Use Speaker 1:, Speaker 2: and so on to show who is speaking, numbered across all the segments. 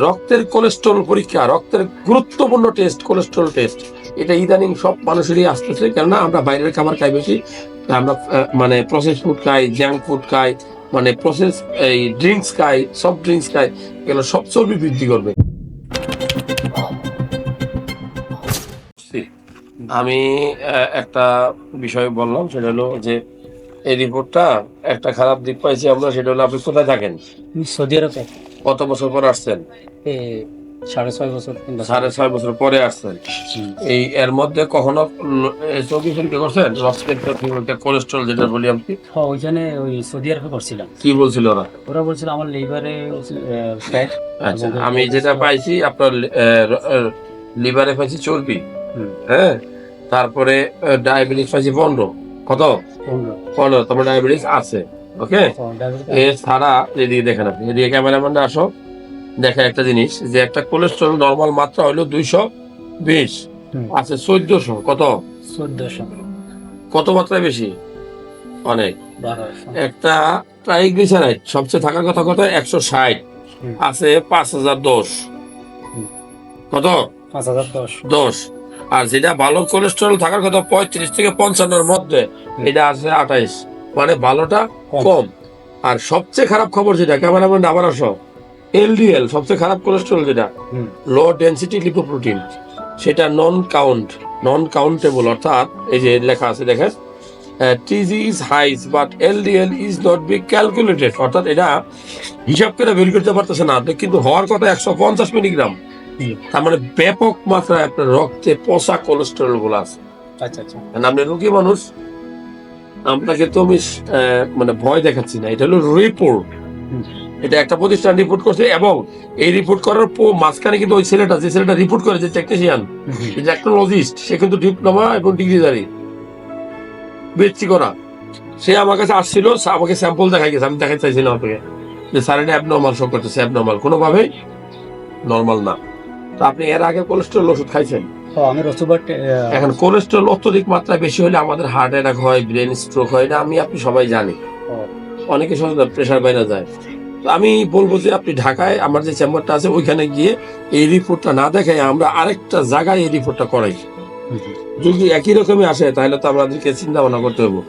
Speaker 1: রক্তের কোলেস্ট্রল পরীক্ষা রক্তের গুরুত্বপূর্ণ টেস্ট কোলেস্ট্রল টেস্ট এটা ইদানিং সব মানুষেরই আসতেছে কেননা আমরা বাইরের খাবার খাই বেশি আমরা মানে প্রসেস ফুড খাই জাঙ্ক ফুড খাই মানে প্রসেস এই ড্রিঙ্কস খাই সফট ড্রিঙ্কস খাই এগুলো সব চর্বি বৃদ্ধি করবে। আমি আহ, একটা বিষয় বললাম সেটা হলো যে এই রিপোর্টটা একটা খারাপ দিক পাইছি আমরা সেটা হলো আপনি কোথায় থাকেন?
Speaker 2: সৌদি আরবে।
Speaker 1: কত বছর পর আসছেন?
Speaker 2: সাড়ে ছয় বছর
Speaker 1: সাড়ে ছয় বছর পরে আসছেন। এই এর মধ্যে কখনো চৌকি পরীক্ষা করছেন? কোলেস্ট্রল যেটা বলি আমি।
Speaker 2: হ্যাঁ, ওইখানে ওই সৌদি আরবে করছিলাম
Speaker 1: কি বলছিল ওরা?
Speaker 2: ওরা বলছিল আমার লিভারে ফ্যাট
Speaker 1: আচ্ছা আমি যেটা পাইছি আপনার লিভারে পাইছি চর্বি। হ্যাঁ? তারপরে ডায়াবেটিস পাইছি পনেরো। কত?
Speaker 2: পনেরো।
Speaker 1: পনেরো তোমার ডায়াবেটিস আছে। ওকে? এছাড়া এদিকে দেখেন আপনি এদিকে ক্যামেরাম্যান আসো দেখা একটা জিনিস যে একটা কোলেস্ট্রল নর্মাল মাত্রা হলো দুইশো বিশ আছে চোদ্দশো কত?
Speaker 2: চোদ্দশো।
Speaker 1: কত মাত্রায় বেশি? অনেক। একটা ট্রাইগ্লিসারাইড সবচেয়ে থাকার কথা কত? একশো ষাট আছে পাঁচ হাজার দশ। কত?
Speaker 2: পাঁচ হাজার দশ।
Speaker 1: দশ। আর যেটা ভালো কোলেস্ট্রল থাকার কথা পঁয়ত্রিশ থেকে পঞ্চান্নর মধ্যে এটা আছে আঠাইশ। মানে ভালোটা
Speaker 2: কম।
Speaker 1: আর সবচেয়ে খারাপ খবর যেটা ক্যামেরাম্যান আবার আসো এলডিএল সবচেয়ে খারাপ কোলেস্ট্রল যেটা। লো ডেন্সিটি লিপোপ্রোটিন সেটা নন কাউন্ট নন কাউন্টেবল অর্থাৎ এই যে লেখা আছে দেখেন TG is highs but LDL is not be calculated অর্থাৎ এটা হিসাব করে বের করতে পারতেছে না কিন্তু হওয়ার কথা একশো পঞ্চাশ মিলিগ্রাম। তার মানে ব্যাপক মাত্রায় আপনার রক্তে পচা কোলেস্টেরলগুলো আছে
Speaker 2: আচ্ছা আচ্ছা
Speaker 1: আপনি রোগী মানুষ আপনাকে তো আমি মানে ভয় দেখাচ্ছি না। এটা হলো রিপোর্ট এটা একটা প্রতিষ্ঠান রিপোর্ট করছে এবং এই রিপোর্ট করার পর মাঝখানে কিন্তু ওই ছেলেটা যে ছেলেটা রিপোর্ট করে যে টেকনিশিয়ান টেকনোলজিস্ট সে কিন্তু ডিপ্লোমা এবং ডিগ্রিধারী বেচছি করা। সে আমার কাছে আসছিল আমাকে স্যাম্পল দেখাই গেছে। আমি দেখাই চাইছিলাম আপনাকে যে স্যার এটা অ্যাবনর্মাল শো করতেছে। অ্যাবনর্মাল কোনোভাবেই নর্মাল না। তো আপনি এর আগে কোলেস্ট্রল ওষুধ খাইছেন?
Speaker 2: আমি রসুবাট
Speaker 1: এখন কোলেস্ট্রল অত্যধিক মাত্রায় বেশি হলে আমাদের হার্ট অ্যাটাক হয় ব্রেন স্ট্রোক হয় এটা আমি আপনি সবাই জানি। অনেকে সহজে প্রেশার বাইরে যায়। তো আমি বলব যে আপনি ঢাকায় আমার যে চেম্বারটা আছে ওইখানে গিয়ে এই রিপোর্টটা না দেখাই আমরা আরেকটা জায়গায় এই রিপোর্টটা করাই। যদি একই রকমই আসে তাহলে তো আমাদেরকে চিন্তা ভাবনা করতে হবে।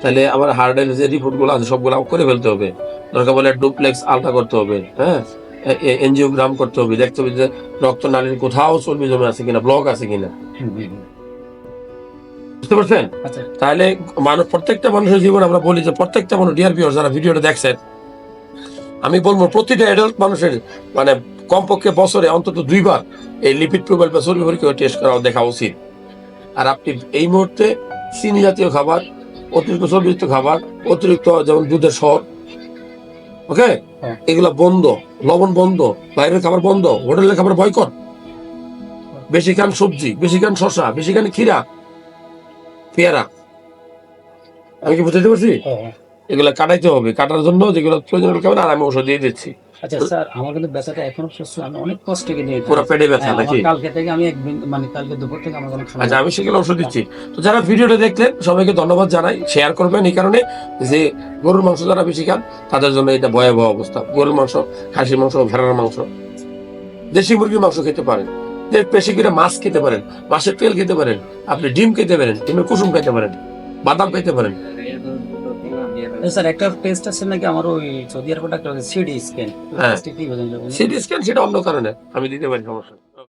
Speaker 1: তাহলে আমার হার্টের যে রিপোর্টগুলো আছে সবগুলো করে ফেলতে হবে। দরকার বলে ডুপ্লেক্স আলটা করতে হবে হ্যাঁ? এনজিওগ্রাম করতে হবে দেখতে হবে যে রক্ত নালীর কোথাও চর্বি জমে আছে কিনা ব্লক আছে কিনা। বুঝতে পারছেন?
Speaker 2: আচ্ছা।
Speaker 1: তাহলে মানুষ প্রত্যেকটা মানুষের জীবন আমরা বলি যে প্রত্যেকটা মানুষ ডিয়ার ভিউয়ার যারা ভিডিওটা দেখছেন আমি বলব প্রতিটা অ্যাডাল্ট মানুষের মানে কমপক্ষে বছরে অন্তত দুইবার এই লিপিড প্রোফাইল বা চর্বি পরীক্ষা টেস্ট করা দেখা উচিত। আর আপনি এই মুহূর্তে চিনি জাতীয় খাবার অতিরিক্ত চর্বিযুক্ত খাবার অতিরিক্ত যেমন দুধের সর ওকে?
Speaker 2: এগুলো
Speaker 1: এগুলা বন্ধ লবণ বন্ধ বাইরের খাবার বন্ধ হোটেলের খাবার বয়কট। বেশি খান সবজি বেশি খান শশা বেশি খান খিরা পেয়ারা। আমি কি বুঝতে পারছি?
Speaker 2: ও, ও।
Speaker 1: এগুলো কাটাইতে হবে কাটার জন্য যেগুলো প্রয়োজন খাবেন আর আমি ওষুধ দিয়ে দিচ্ছি।
Speaker 2: আচ্ছা স্যার আমার কিন্তু ব্যথাটা এখনও সুস্থ আমি অনেক কষ্ট কিনে
Speaker 1: পুরো পেটে ব্যথা নাকি?
Speaker 2: কালকে থেকে আমি এক মানে কালকে দুপুর থেকে আমার কোনো
Speaker 1: আচ্ছা আমি সেগুলো ওষুধ দিচ্ছি। তো যারা ভিডিওটা দেখলেন সবাইকে ধন্যবাদ জানাই। শেয়ার করবেন এই কারণে যে গরুর মাংস যারা বেশি খান তাদের জন্য এটা ভয়াবহ অবস্থা। গরুর মাংস খাসির মাংস ভেড়ার মাংস। দেশি মুরগির মাংস খেতে পারেন। বেশি করে মাছ খেতে পারেন মাছের তেল খেতে পারেন আপনি ডিম খেতে পারেন ডিমের কুসুম খেতে পারেন বাদাম খেতে পারেন।
Speaker 2: স্যার একটা টেস্ট আছে নাকি আমার ওই সৌদি আরব একটা সিডি স্ক্যান
Speaker 1: সিটি স্ক্যান সেটা অন্য কারণে। আমি দিতে পারি সমস্যা।